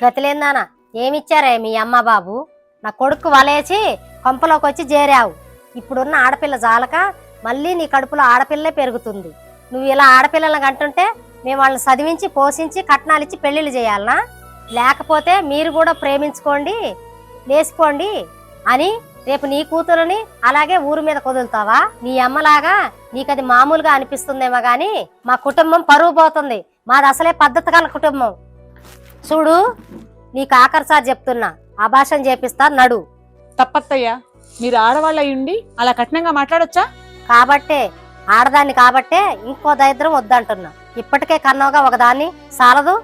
గతిలేందానా ఏమిచ్చారే మీ అమ్మ బాబు? నా కొడుకు వలేసి కొంపలోకి వచ్చి చేరావు ఇప్పుడున్న ఆడపిల్ల జాలక మళ్ళీ నీ కడుపులో ఆడపిల్లే పెరుగుతుంది. నువ్వు ఇలా ఆడపిల్లలను అంటుంటే మేము వాళ్ళని చదివించి పోషించి కట్నాలు ఇచ్చి పెళ్ళిళ్ళు చేయాలనా? లేకపోతే మీరు కూడా ప్రేమించుకోండి లేసుకోండి అని రేపు నీ కూతురుని అలాగే ఊరు మీద కుదులుతావా? నీ అమ్మలాగా నీకది మామూలుగా అనిపిస్తుందేమో గాని మా కుటుంబం పరువు పోతుంది. మాది అసలే పద్ధతి గల కుటుంబం. చూడు నీకు ఆఖరిసారి చెప్తున్నా. అభాషణ చేపిస్తా నడు. తప్పత్తయ్యా. మీరు ఆడవాళ్ళు అయ్యుండి అలా కఠినంగా మాట్లాడొచ్చా? కాబట్టే ఆడదాన్ని కాబట్టే ఇంకో దరిద్రం వద్దంటున్నా. ఇప్పటికే కన్నావుగా ఒకదాన్ని సాలదు.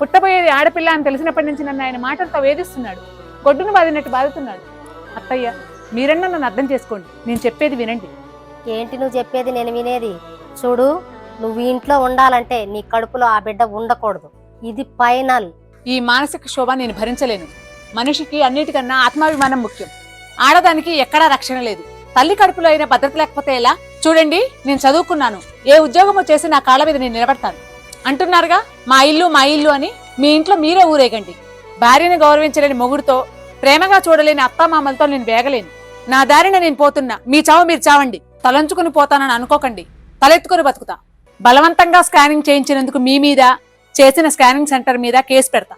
పుట్టబోయేది ఆడపిల్ల అని తెలిసినప్పటి నుంచి నన్ను ఆయన మాటలతో వేధిస్తున్నాడు. గొడ్డును బాదినట్టు బాదుతున్నాడు అత్తయ్య మీరన్నా నన్ను అర్థం చేసుకోండి. నేను చెప్పేది వినండి. ఏంటి నువ్వు చెప్పేది నేను వినేది? చూడు నువ్వు ఇంట్లో ఉండాలంటే నీ కడుపులో ఆ బిడ్డ ఉండకూడదు. ఇది ఫైనల్. ఈ మానసిక శోభ నేను భరించలేను. మనిషికి అన్నిటికన్నా ఆత్మాభిమానం ముఖ్యం. ఆడదానికి ఎక్కడా రక్షణ లేదు. తల్లి కడుపులో అయిన భద్రత లేకపోతే ఎలా? చూడండి నేను చదువుకున్నాను. ఏ ఉద్యోగమో చేసి నా కాళ్ళ మీద నేను నిలబడతాను. అంటున్నారుగా మా ఇల్లు మా ఇల్లు అని? మీ ఇంట్లో మీరే ఊరేగండి. భార్యను గౌరవించలేని మొగుడుతో ప్రేమగా చూడలేని అత్తామామలతో నేను వేగలేను నా దారిన నేను పోతున్నా. మీ చావు మీరు చావండి. తలంచుకుని పోతానని అనుకోకండి. తలెత్తుకుని బతుకుతా. బలవంతంగా స్కానింగ్ చేయించినందుకు మీ మీద చేసిన స్కానింగ్ సెంటర్ మీద కేసు పెడతా.